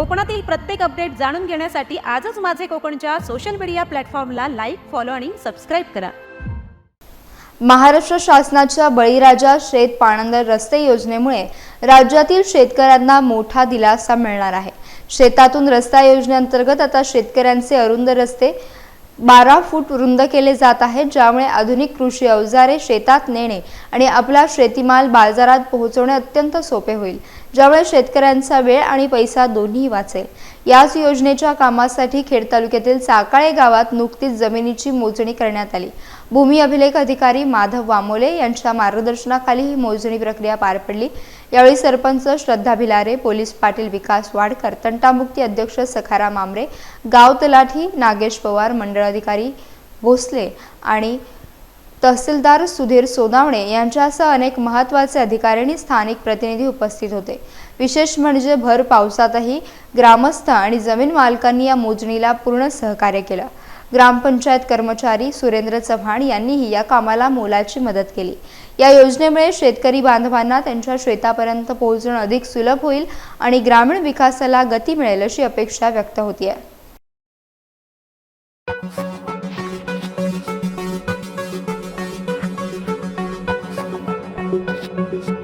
कोकणातील प्रत्येक अपडेट जाणून घेण्यासाठी आजच माझे कोकणच्या सोशल मीडिया प्लॅटफॉर्मला लाईक फॉलो आणि सबस्क्राईब करा. महाराष्ट्र शासनाच्या बळीराजा शेत पाणंदर रस्ते योजनेमुळे राज्यातील शेतकऱ्यांना मोठा दिलासा मिळणार आहे. शेतातून रस्ता योजनेअंतर्गत आता शेतकऱ्यांचे अरुंद रस्ते बारा फूट रुंद केले जात आहेत ज्यामुळे आधुनिक कृषी अवजारे शेतात नेणे आणि आपला शेतीमाल बाजारात पोहोचवणे अत्यंत सोपे होईल ज्यामुळे शेतकऱ्यांचा वेळ आणि पैसा दोन्ही वाचेल. याच योजनेच्या कामासाठी खेड तालुक्यातील चाकाळे गावात नुकतीच जमिनीची मोजणी करण्यात आली. भूमी अभिलेख अधिकारी माधव वामोले यांच्या मार्गदर्शनाखाली ही मोजणी प्रक्रिया पार पडली. यावेळी सरपंच श्रद्धा भिलारे पोलीस पाटील विकास वाडकर तंटामुक्ती अध्यक्ष सखाराम आमरे गाव तलाठी नागेश पवार मंडळ अधिकारी भोसले आणि तहसीलदार सुधीर सोनावणे यांच्यासह अनेक महत्त्वाचे अधिकारी आणि स्थानिक प्रतिनिधी उपस्थित होते. विशेष म्हणजे भर पावसातही ग्रामस्थ आणि जमीन मालकांनी या मोजणीला पूर्ण सहकार्य केलं. ग्रामपंचायत कर्मचारी सुरेंद्र चव्हाण यांनीही या कामाला मोलाची मदत केली. या योजनेमुळे शेतकरी बांधवांना त्यांच्या शेतापर्यंत पोहोचणं अधिक सुलभ होईल आणि ग्रामीण विकासाला गती मिळेल अशी अपेक्षा व्यक्त होती आहे Thank you.